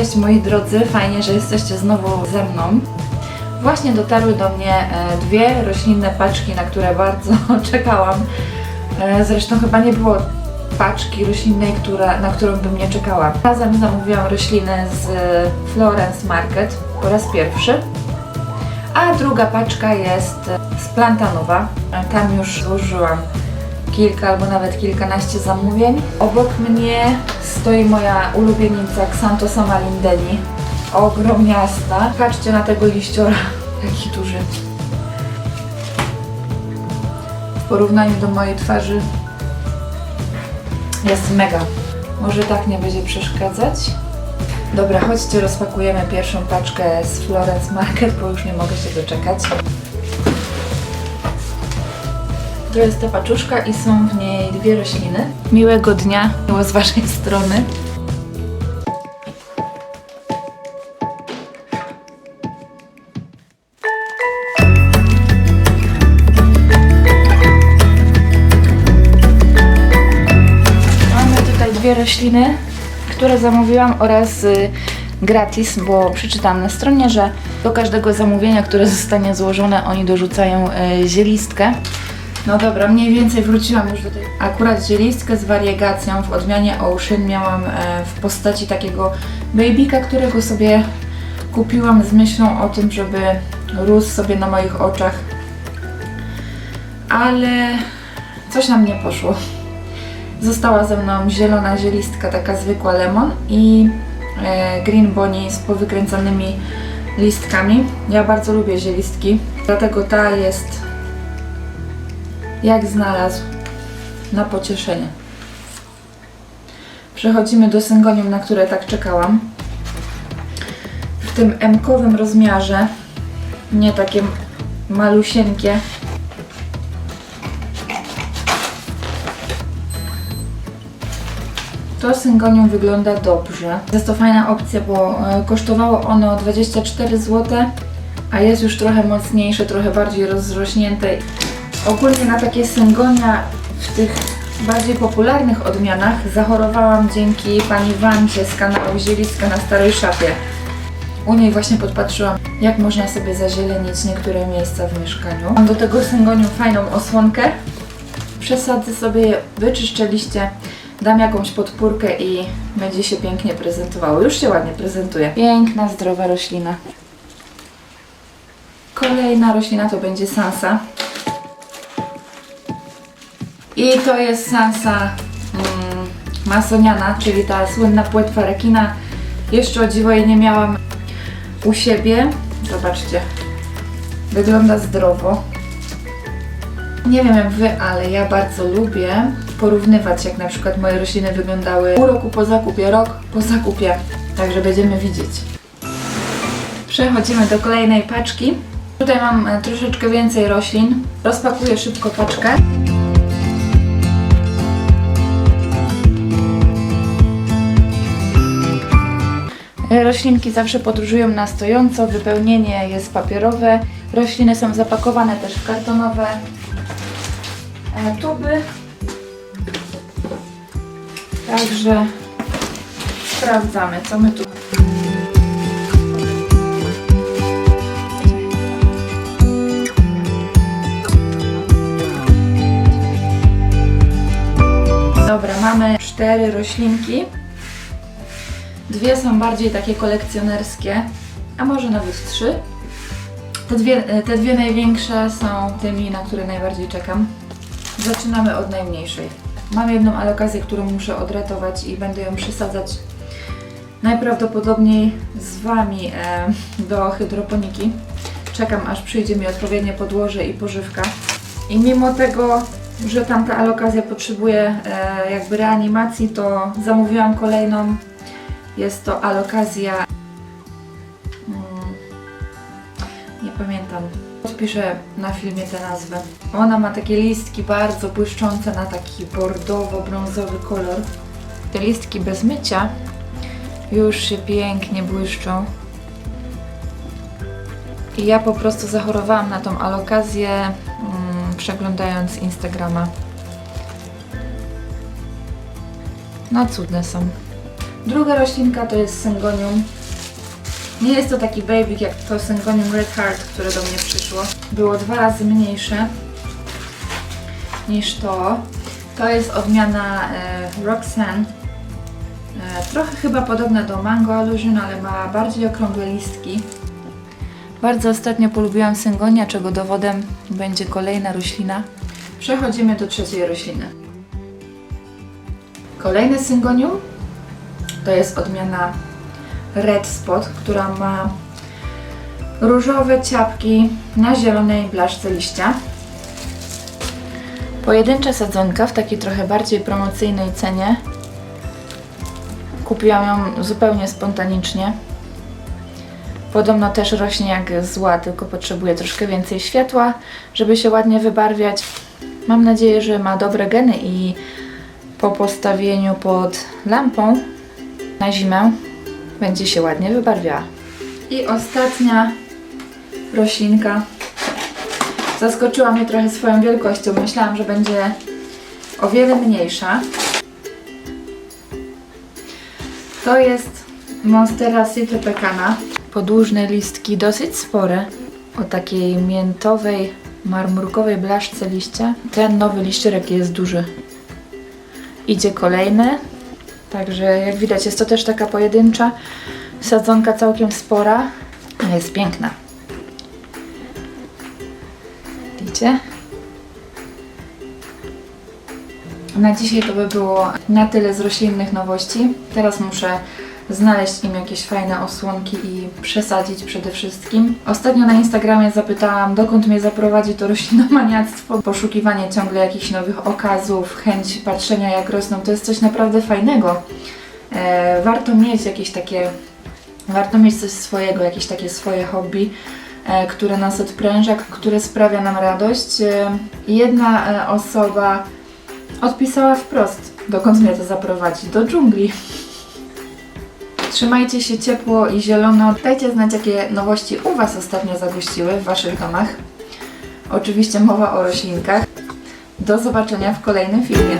Cześć moi drodzy, fajnie, że jesteście znowu ze mną. Właśnie dotarły do mnie e, dwie roślinne paczki, na które bardzo czekałam. E, Zresztą chyba nie było paczki roślinnej, która, na którą bym nie czekała. Razem zamówiłam rośliny z e, Florence Market po raz pierwszy. A druga paczka jest z Plantanowa. Tam już złożyłam kilka albo nawet kilkanaście zamówień. Obok mnie stoi moja ulubienica Xanthosoma lindeni. Ogromniasta. Patrzcie na tego liściora, jaki duży. W porównaniu do mojej twarzy jest mega. Może tak nie będzie przeszkadzać. Dobra, chodźcie, rozpakujemy pierwszą paczkę z Florence Market, bo już nie mogę się doczekać. To jest ta paczuszka i są w niej dwie rośliny. Miłego dnia, miło z Waszej strony. Mamy tutaj dwie rośliny, które zamówiłam oraz y, gratis, bo przeczytałam na stronie, że do każdego zamówienia, które zostanie złożone, oni dorzucają y, zielistkę. No dobra, mniej więcej wróciłam już do tej. Akurat zielistkę z wariegacją w odmianie Ocean miałam e, w postaci takiego babyka, którego sobie kupiłam z myślą o tym, żeby rósł sobie na moich oczach. Ale coś nam nie poszło. Została ze mną zielona zielistka, taka zwykła lemon i e, green bonnie z powykręcanymi listkami. Ja bardzo lubię zielistki, dlatego ta jest jak znalazł na pocieszenie. Przechodzimy do syngonium, na które tak czekałam. W tym M-kowym rozmiarze, nie takie malusieńkie. To syngonium wygląda dobrze. Jest to fajna opcja, bo e, kosztowało ono 24 zł, a jest już trochę mocniejsze, trochę bardziej rozrośnięte. Ogólnie na takie syngonia w tych bardziej popularnych odmianach zachorowałam dzięki pani Wancie z kanału Zieliska na Starej Szafie. U niej właśnie podpatrzyłam, jak można sobie zazielenić niektóre miejsca w mieszkaniu. Mam do tego syngonium fajną osłonkę. Przesadzę sobie, je, wyczyszczę liście, dam jakąś podpórkę i będzie się pięknie prezentowało. Już się ładnie prezentuje. Piękna, zdrowa roślina. Kolejna roślina to będzie sansa. I to jest sansa mm, masoniana, czyli ta słynna płetwa rekina. Jeszcze o dziwo jej nie miałam u siebie. Zobaczcie, wygląda zdrowo. Nie wiem jak Wy, ale ja bardzo lubię porównywać, jak na przykład moje rośliny wyglądały pół roku po zakupie, rok po zakupie. Także będziemy widzieć. Przechodzimy do kolejnej paczki. Tutaj mam e, troszeczkę więcej roślin. Rozpakuję szybko paczkę. Roślinki zawsze podróżują na stojąco, wypełnienie jest papierowe, rośliny są zapakowane też w kartonowe e, tuby. Także sprawdzamy, co my tu. Dobra, mamy cztery roślinki. Dwie są bardziej takie kolekcjonerskie, a może nawet trzy. Te dwie, te dwie największe są tymi, na które najbardziej czekam. Zaczynamy od najmniejszej. Mam jedną alokację, którą muszę odratować i będę ją przesadzać najprawdopodobniej z Wami e, do hydroponiki. Czekam aż przyjdzie mi odpowiednie podłoże i pożywka. I mimo tego, że tamta alokazja potrzebuje e, jakby reanimacji, to zamówiłam kolejną jest to alokazja. Mm, nie pamiętam. Odpiszę na filmie tę nazwę. Ona ma takie listki bardzo błyszczące na taki bordowo-brązowy kolor. Te listki bez mycia już się pięknie błyszczą. I ja po prostu zachorowałam na tą alokazję, mm, przeglądając Instagrama. No cudne są. Druga roślinka to jest syngonium. Nie jest to taki baby jak to syngonium Red Heart, które do mnie przyszło. Było dwa razy mniejsze niż to. To jest odmiana e, Roxanne. E, trochę chyba podobna do Mango Illusion, ale ma bardziej okrągłe listki. Bardzo ostatnio polubiłam syngonia, czego dowodem będzie kolejna roślina. Przechodzimy do trzeciej rośliny. Kolejne syngonium to jest odmiana Red Spot, która ma różowe ciapki na zielonej blaszce liścia. Pojedyncza sadzonka w takiej trochę bardziej promocyjnej cenie. Kupiłam ją zupełnie spontanicznie. Podobno też rośnie jak zła, tylko potrzebuje troszkę więcej światła, żeby się ładnie wybarwiać. Mam nadzieję, że ma dobre geny i po postawieniu pod lampą na zimę będzie się ładnie wybarwiała. I ostatnia roślinka. Zaskoczyła mnie trochę swoją wielkością. Myślałam, że będzie o wiele mniejsza. To jest Monstera Pecana. Podłużne listki, dosyć spore, o takiej miętowej, marmurkowej blaszce liścia. Ten nowy liścierek jest duży. Idzie kolejny, także jak widać jest to też taka pojedyncza sadzonka całkiem spora, jest piękna. Widzicie? Na dzisiaj to by było na tyle z roślinnych nowości. Teraz muszę znaleźć im jakieś fajne osłonki i przesadzić przede wszystkim. Ostatnio na Instagramie zapytałam, dokąd mnie zaprowadzi to roślinomaniactwo. Poszukiwanie ciągle jakichś nowych okazów, chęć patrzenia jak rosną, to jest coś naprawdę fajnego. E, warto mieć jakieś takie, warto mieć coś swojego, jakieś takie swoje hobby e, które nas odpręża, które sprawia nam radość. E, Jedna e, osoba odpisała wprost, dokąd mnie to zaprowadzi, do dżungli. Trzymajcie się ciepło i zielono. Dajcie znać, jakie nowości u Was ostatnio zagościły w Waszych domach. Oczywiście mowa o roślinkach. Do zobaczenia w kolejnym filmie.